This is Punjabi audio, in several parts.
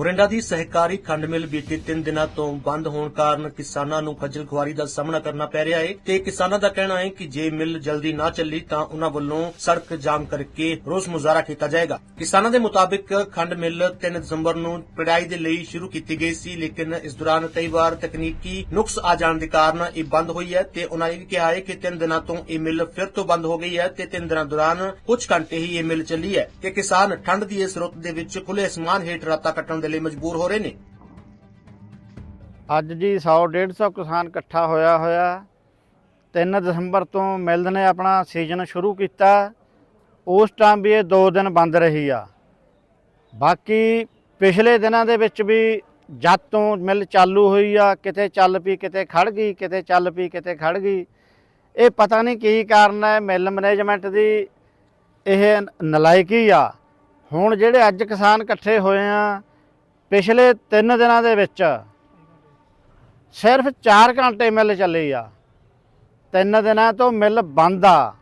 ਮੁਰਿੰਡਾ ਦੀ ਸਹਿਕਾਰੀ ਖੰਡ ਮਿਲ ਬੀਤੇ 3 ਦਿਨਾਂ ਤੋਂ ਬੰਦ ਹੋਣ ਕਾਰਨ ਕਿਸਾਨਾਂ ਨੂੰ ਖੱਜਲ ਖੁਆਰੀ ਦਾ ਸਾਹਮਣਾ ਕਰਨਾ ਪੈ ਰਿਹਾ ਹੈ ਤੇ ਕਿਸਾਨਾਂ ਦਾ ਕਹਿਣਾ ਹੈ ਕਿ ਜੇ ਮਿਲ ਜਲਦੀ ਨਾ ਚੱਲੀ ਤਾਂ ਉਹਨਾਂ ਵੱਲੋਂ ਸੜਕ ਜਾਮ ਕਰਕੇ ਰੋਸ ਮੁਜ਼ਾਹਰਾ ਕੀਤਾ ਜਾਏਗਾ। ਕਿਸਾਨਾਂ ਦੇ ਮੁਤਾਬਿਕ ਖੰਡ ਮਿਲ 3 ਦਸੰਬਰ ਨੂੰ ਪੜਾਈ ਦੇ ਲਈ ਸ਼ੁਰੂ ਕੀਤੀ ਗਈ ਸੀ, ਲੇਕਿਨ ਇਸ ਦੌਰਾਨ ਕਈ ਵਾਰ ਤਕਨੀਕੀ ਨੁਕਸ ਆ ਜਾਣ ਦੇ ਕਾਰਨ ਇਹ ਬੰਦ ਹੋਈ ਹੈ ਤੇ ਉਹਨਾਂ ਇਹ ਵੀ ਕਿਹਾ ਹੈ ਕਿ 3 ਦਿਨਾਂ ਤੋਂ ਇਹ ਮਿਲ ਫਿਰ ਤੋਂ ਬੰਦ ਹੋ ਗਈ ਹੈ ਤੇ 3 ਦਿਨਾਂ ਦੌਰਾਨ ਕੁਝ ਘੰਟੇ ਹੀ ਇਹ ਮਿਲ ਚੱਲੀ ਹੈ ਤੇ ਕਿਸਾਨ ਠੰਡ ਦੀ ਇਸ ਰੁੱਤ ਦੇ ਵਿੱਚ ਖੁੱਲੇ ਅਸਮਾਨ ਹੇਠ ਰਾਤਾਂ ਕੱਟਣ ਦੇ ਲਈ ਮਜਬੂਰ ਹੋ ਰਹੇ ਨੇ? ਅੱਜ ਜੀ 100 150 ਕਿਸਾਨ ਇਕੱਠਾ ਹੋਇਆ ਹੋਇਆ। 3 ਦਸੰਬਰ ਤੋਂ ਮਿਲਦ ਨੇ ਆਪਣਾ ਸੀਜ਼ਨ ਸ਼ੁਰੂ ਕੀਤਾ। ਉਸ ਟਾਈਮ ਵੀ ਇਹ 2 ਦਿਨ ਬੰਦ ਰਹੀ ਆ। ਬਾਕੀ ਪਿਛਲੇ ਦਿਨਾਂ ਦੇ ਵਿੱਚ ਵੀ ਜਦ ਤੋਂ ਮਿਲ ਚਾਲੂ ਹੋਈ ਆ, ਕਿਤੇ ਚੱਲ ਪਈ, ਕਿਤੇ ਖੜ ਗਈ, ਕਿਤੇ ਚੱਲ ਪਈ, ਕਿਤੇ ਖੜ ਗਈ। ਇਹ ਪਤਾ ਨਹੀਂ ਕੀ ਕਾਰਨ ਹੈ, ਮਿਲ ਮੈਨੇਜਮੈਂਟ ਦੀ ਇਹ ਨਲਾਇਕੀ ਆ। ਹੁਣ ਜਿਹੜੇ ਅੱਜ ਕਿਸਾਨ ਇਕੱਠੇ ਹੋਏ ਆ ਪਿਛਲੇ 3 ਦਿਨਾਂ ਦੇ ਵਿੱਚ ਸਿਰਫ 4 ਘੰਟੇ ਮਿਲ ਚੱਲੀ ਆ। ਤਿੰਨ ਦਿਨਾਂ ਤੋਂ ਮਿਲ ਬੰਦ ਆ।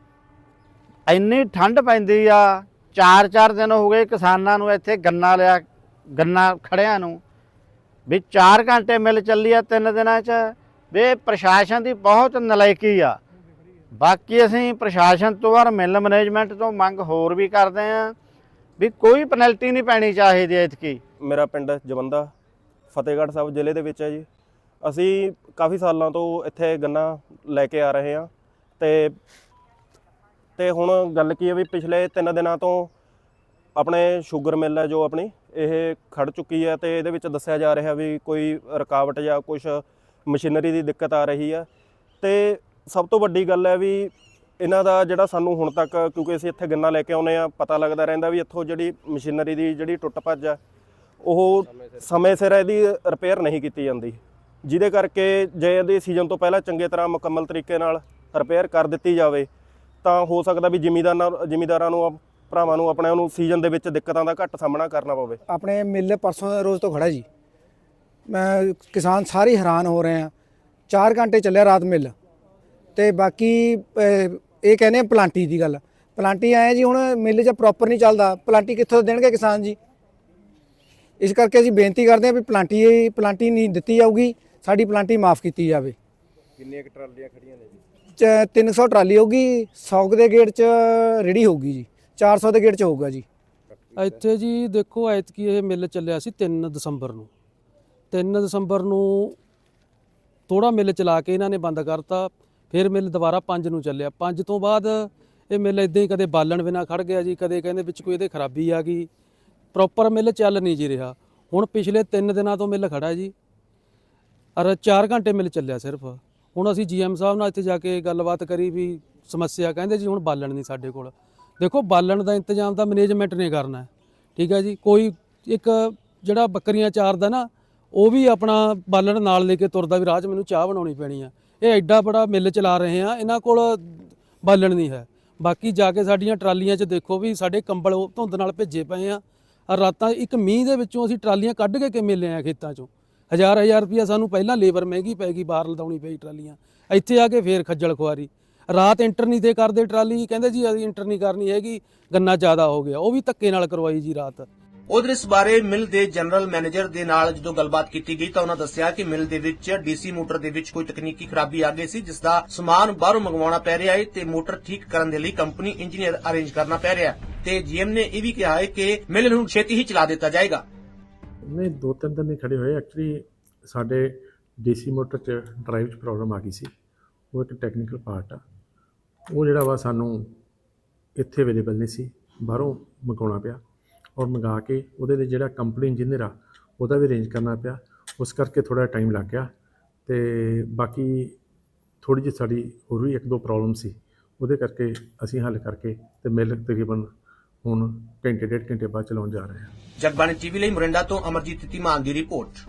ਇੰਨੀ ਠੰਡ ਪੈਂਦੀ ਆ। 4-4 ਦਿਨ ਹੋ ਗਏ ਕਿਸਾਨਾਂ ਨੂੰ ਇੱਥੇ ਗੰਨਾ ਲਿਆ, ਗੰਨਾ ਖੜਿਆਂ ਨੂੰ। ਵੀ 4 ਘੰਟੇ ਮਿਲ ਚੱਲੀ ਆ ਤਿੰਨ ਦਿਨਾਂ 'ਚ। ਵੀ ਇਹ ਪ੍ਰਸ਼ਾਸਨ ਦੀ ਬਹੁਤ ਨਲਾਇਕੀ ਆ। ਬਾਕੀ ਅਸੀਂ ਪ੍ਰਸ਼ਾਸਨ ਤੋਂ ਔਰ ਮਿਲ ਮੈਨੇਜਮੈਂਟ ਤੋਂ ਮੰਗ ਹੋਰ ਵੀ ਕਰਦੇ ਆ। ਵੀ ਕੋਈ ਪੈਨਲਟੀ ਨਹੀਂ ਪੈਣੀ ਚਾਹੀਦੀ ਐਤਕੀ। ਮੇਰਾ ਪਿੰਡ ਜਵੰਦਾ, ਫਤਿਹਗੜ੍ਹ ਸਾਹਿਬ ਜ਼ਿਲ੍ਹੇ ਦੇ ਵਿੱਚ ਹੈ ਜੀ। ਅਸੀਂ ਕਾਫੀ ਸਾਲਾਂ ਤੋਂ ਇੱਥੇ ਗੰਨਾ ਲੈ ਕੇ ਆ ਰਹੇ ਹਾਂ ਤੇ ਤੇ ਹੁਣ ਗੱਲ ਕੀ ਹੈ ਵੀ ਪਿਛਲੇ 3 ਦਿਨਾਂ ਤੋਂ ਆਪਣੇ ਸ਼ੂਗਰ ਮਿਲ ਹੈ ਜੋ ਆਪਣੀ, ਇਹ ਖੜ ਚੁੱਕੀ ਹੈ ਤੇ ਇਹਦੇ ਵਿੱਚ ਦੱਸਿਆ ਜਾ ਰਿਹਾ ਵੀ ਕੋਈ ਰੁਕਾਵਟ ਜਾਂ ਕੁਝ ਮਸ਼ੀਨਰੀ ਦੀ ਦਿੱਕਤ ਆ ਰਹੀ ਹੈ। ਤੇ ਸਭ ਤੋਂ ਵੱਡੀ ਗੱਲ ਹੈ ਵੀ ਇਹਨਾਂ ਦਾ ਜਿਹੜਾ ਸਾਨੂੰ ਹੁਣ ਤੱਕ ਕਿਉਂਕਿ ਅਸੀਂ ਇੱਥੇ ਗੰਨਾ ਲੈ ਕੇ ਆਉਨੇ ਆ ਪਤਾ ਲੱਗਦਾ ਰਹਿੰਦਾ ਵੀ ਇੱਥੋਂ ਜਿਹੜੀ ਮਸ਼ੀਨਰੀ ਦੀ ਜਿਹੜੀ ਟੁੱਟ ਭੱਜ ਹੈ ਉਹ ਸਮੇਂ ਸਿਰ ਇਹਦੀ ਰਿਪੇਅਰ ਨਹੀਂ ਕੀਤੀ ਜਾਂਦੀ। ਜਿਹਦੇ ਕਰਕੇ ਜੇ ਇਹਦੇ ਸੀਜ਼ਨ ਤੋਂ ਪਹਿਲਾਂ ਚੰਗੇ ਤਰ੍ਹਾਂ ਮੁਕੰਮਲ ਤਰੀਕੇ ਨਾਲ ਰਿਪੇਅਰ ਕਰ ਦਿੱਤੀ ਜਾਵੇ, ਤਾਂ ਹੋ ਸਕਦਾ ਵੀ ਜ਼ਿਮੀਦਾਰਾਂ ਜ਼ਿਮੀਦਾਰਾਂ ਨੂੰ ਭਰਾਵਾਂ ਨੂੰ ਆਪਣੇ ਨੂੰ ਸੀਜ਼ਨ ਦੇ ਵਿੱਚ ਦਿੱਕਤਾਂ ਦਾ ਘੱਟ ਸਾਹਮਣਾ ਕਰਨਾ ਪਵੇ। ਆਪਣੇ ਮਿੱਲ ਪਰਸੋਂ ਦੇ ਰੋਜ਼ ਤੋਂ ਖੜਾ ਜੀ। ਮੈਂ ਕਿਸਾਨ ਸਾਰੇ ਹੈਰਾਨ ਹੋ ਰਹੇ ਆ 4 ਘੰਟੇ ਚੱਲਿਆ ਰਾਤ ਮਿੱਲ। ਤੇ ਬਾਕੀ ਇਹ ਕਹਿੰਦੇ ਪਲਾਂਟੀ ਦੀ ਗੱਲ। ਪਲਾਂਟੀ ਆਏ ਜੀ, ਹੁਣ ਮਿੱਲ 'ਚ ਪ੍ਰੋਪਰ ਨਹੀਂ ਚੱਲਦਾ। ਪਲਾਂਟੀ ਕਿੱਥੋਂ ਦੇਣਗੇ ਕਿਸਾਨ ਜੀ? ਇਸ ਕਰਕੇ ਅਸੀਂ ਬੇਨਤੀ ਕਰਦੇ ਆ ਵੀ ਪਲਾਂਟੀ ਪਲਾਂਟੀ ਨਹੀਂ ਦਿੱਤੀ ਜਾਊਗੀ ਸਾਡੀ ਪਲਾਂਟੀ ਮਾਫ ਕੀਤੀ ਜਾਵੇ। ਕਿੰਨੀਆਂ ਕਿ ਟਰਾਲੀਆਂ ਖੜੀਆਂ ਨੇ ਜੀ? ਚ- 300 ਟਰਾਲੀ ਹੋਊਗੀ 100 ਦੇ ਗੇਟ 'ਚ ਰੈਡੀ ਹੋਊਗੀ ਜੀ 400 ਦੇ ਗੇਟ 'ਚ ਹੋਊਗਾ ਜੀ। ਇੱਥੇ ਜੀ ਦੇਖੋ ਐਤਕੀ ਇਹ ਮਿਲ ਚੱਲਿਆ ਸੀ 3 ਦਸੰਬਰ ਨੂੰ। 3 ਦਸੰਬਰ ਨੂੰ ਥੋੜਾ ਮਿਲ ਚਲਾ ਕੇ ਇਹਨਾਂ ਨੇ ਬੰਦ ਕਰਤਾ ਫਿਰ ਮਿਲ ਦੁਬਾਰਾ 5 ਨੂੰ ਚੱਲਿਆ। 5 ਤੋਂ ਬਾਅਦ ਇਹ ਮਿਲ ਇਦਾਂ ਹੀ ਕਦੇ ਬਾਲਣ ਬਿਨਾ ਖੜ ਗਿਆ ਜੀ ਕਦੇ ਕਹਿੰਦੇ ਵਿੱਚ ਕੋਈ ਇਹਦੇ ਖਰਾਬੀ ਆ ਗਈ। ਪ੍ਰੋਪਰ ਮਿਲ ਚੱਲ ਨਹੀਂ ਜੀ ਰਿਹਾ। ਹੁਣ ਪਿਛਲੇ 3 ਦਿਨਾਂ ਤੋਂ ਮਿਲ ਖੜਾ ਜੀ। ਅਰ 4 ਘੰਟੇ ਮਿਲ ਚੱਲਿਆ ਸਿਰਫ। ਹੁਣ ਅਸੀਂ ਜੀਐਮ ਸਾਹਿਬ ਨਾਲ ਇੱਥੇ ਜਾ ਕੇ ਗੱਲਬਾਤ ਕਰੀ ਵੀ ਸਮੱਸਿਆ ਕਹਿੰਦੇ ਜੀ ਹੁਣ ਬਾਲਣ ਨਹੀਂ ਸਾਡੇ ਕੋਲ। ਦੇਖੋ, ਬਾਲਣ ਦਾ ਇੰਤਜ਼ਾਮ ਤਾਂ ਮੈਨੇਜਮੈਂਟ ਨੇ ਕਰਨਾ ਠੀਕ ਹੈ ਜੀ? ਕੋਈ ਇੱਕ ਜਿਹੜਾ ਬੱਕਰੀਆਂ ਚਾਰਦਾ ਨਾ, ਉਹ ਵੀ ਆਪਣਾ ਬਾਲਣ ਨਾਲ ਲੈ ਕੇ ਤੁਰਦਾ ਵੀ ਰਾਹ 'ਚ ਮੈਨੂੰ ਚਾਹ ਬਣਾਉਣੀ ਪੈਣੀ ਆ। ਇਹ ਐਡਾ ਬੜਾ ਮਿੱਲ ਚਲਾ ਰਹੇ ਆ, ਇਹਨਾਂ ਕੋਲ ਬਾਲਣ ਨਹੀਂ ਹੈ। ਬਾਕੀ ਜਾ ਕੇ ਸਾਡੀਆਂ ਟਰਾਲੀਆਂ 'ਚ ਦੇਖੋ ਵੀ ਸਾਡੇ ਕੰਬਲ ਉਹ ਧੁੰਦ ਨਾਲ ਭਿੱਜੇ ਪਏ ਆ। ਰਾਤਾਂ ਇੱਕ ਮੀਂਹ ਦੇ ਵਿੱਚੋਂ ਅਸੀਂ ਟਰਾਲੀਆਂ ਕੱਢ ਕੇ ਕਿਵੇਂ ਲਿਆ ਖੇਤਾਂ 'ਚੋਂ? ਹਜ਼ਾਰ ਹਜ਼ਾਰ ਰੁਪਇਆ ਸਾਨੂੰ ਪਹਿਲਾਂ ਲੇਬਰ ਮਹਿੰਗੀ ਪੈ ਗਈ, ਬਾਹਰ ਲਦਾਉਣੀ ਪਈ ਟਰਾਲੀਆਂ। ਇੱਥੇ ਆ ਕੇ ਫੇਰ ਖੱਜਲ ਖੁਆਰੀ। ਰਾਤ ਇੰਟਰ ਨਹੀਂ ਤੇ ਕਰਦੇ ਟਰਾਲੀ, ਕਹਿੰਦੇ ਜੀ ਅਸੀਂ ਇੰਟਰ ਨਹੀਂ ਕਰਨੀ ਹੈਗੀ, ਗੰਨਾ ਜ਼ਿਆਦਾ ਹੋ ਗਿਆ। ਉਹ ਵੀ ਧੱਕੇ ਨਾਲ ਕਰਵਾਈ ਜੀ ਰਾਤ। ਉਧਰ ਇਸ ਬਾਰੇ ਮਿਲ ਦੇ ਜਨਰਲ ਮੈਨੇਜਰ ਦੇ ਨਾਲ ਜਦੋਂ ਗੱਲਬਾਤ ਕੀਤੀ ਗਈ ਤਾਂ ਉਹਨਾਂ ਦੱਸਿਆ ਕਿ ਮਿਲ ਦੇ ਵਿੱਚ ਡੀਸੀ ਮੋਟਰ ਦੇ ਵਿੱਚ ਕੋਈ ਤਕਨੀਕੀ ਖਰਾਬੀ ਆ ਗਈ ਸੀ, ਜਿਸ ਦਾ ਸਮਾਨ ਬਾਹਰੋਂ ਮੰਗਵਾਉਣਾ ਪੈ ਰਿਹਾ ਹੈ ਤੇ ਮੋਟਰ ਠੀਕ ਕਰਨ ਦੇ ਲਈ ਕੰਪਨੀ ਇੰਜੀਨੀਅਰ ਅਰੇਂਜ ਕਰਨਾ ਪੈ ਰਿਹਾ ਹੈ। ਤੇ ਜੀਐਮ ਨੇ ਇਹ ਵੀ ਕਿਹਾ ਹੈ ਕਿ ਮਿਲ ਨੂੰ ਛੇਤੀ ਹੀ ਚਲਾ ਦਿੱਤਾ ਜਾਏਗਾ। ਨਹੀਂ, ਦੋ ਤਿੰਨ ਦਿਨ ਨਹੀਂ ਖੜੇ ਹੋਏ। ਐਕਚੁਅਲੀ ਸਾਡੇ ਡੀਸੀ ਮੋਟਰ 'ਚ ਡਰਾਈਵ 'ਚ ਪ੍ਰੋਬਲਮ ਆ ਗਈ ਸੀ। ਉਹ ਇੱਕ ਟੈਕਨੀਕਲ ਪਾਰਟ ਆ। ਉਹ ਜਿਹੜਾ ਵਾ ਸਾਨੂੰ ਇੱਥੇ ਅਵੇਲੇਬਲ ਨਹੀਂ ਸੀ। ਬਾਹਰੋਂ ਮੰਗਾਉਣਾ ਪਿਆ। ਔਰ ਮੰਗਾ ਕੇ ਉਹਦੇ ਲਈ ਜਿਹੜਾ ਕੰਪਨੀ ਇੰਜੀਨੀਅਰ ਆ, ਉਹਦਾ ਵੀ ਅਰੇਂਜ ਕਰਨਾ ਪਿਆ। ਉਸ ਕਰਕੇ ਥੋੜਾ ਟਾਈਮ ਲੱਗ ਗਿਆ ਤੇ ਬਾਕੀ ਥੋੜੀ ਜਿਹੀ ਸਾਡੀ ਹੋਰ ਵੀ ਇੱਕ ਦੋ ਪ੍ਰੋਬਲਮ ਸੀ। ਉਹਦੇ ਕਰਕੇ ਅਸੀਂ ਹੱਲ ਕਰਕੇ ਤੇ ਮਿਲ ਤਕਰੀਬਨ ਹੁਣ ਘੰਟੇ, ਡੇਢ ਘੰਟੇ ਬਾਅਦ ਚਲਾਉਣ ਜਾ ਰਹੇ ਹਾਂ। ਜਗਬਾਣੀ ਟੀਵੀ ਲਈ ਮੁਰਿੰਡਾ ਤੋਂ ਅਮਰਜੀਤ ਧੀਮਾਨ ਦੀ ਰਿਪੋਰਟ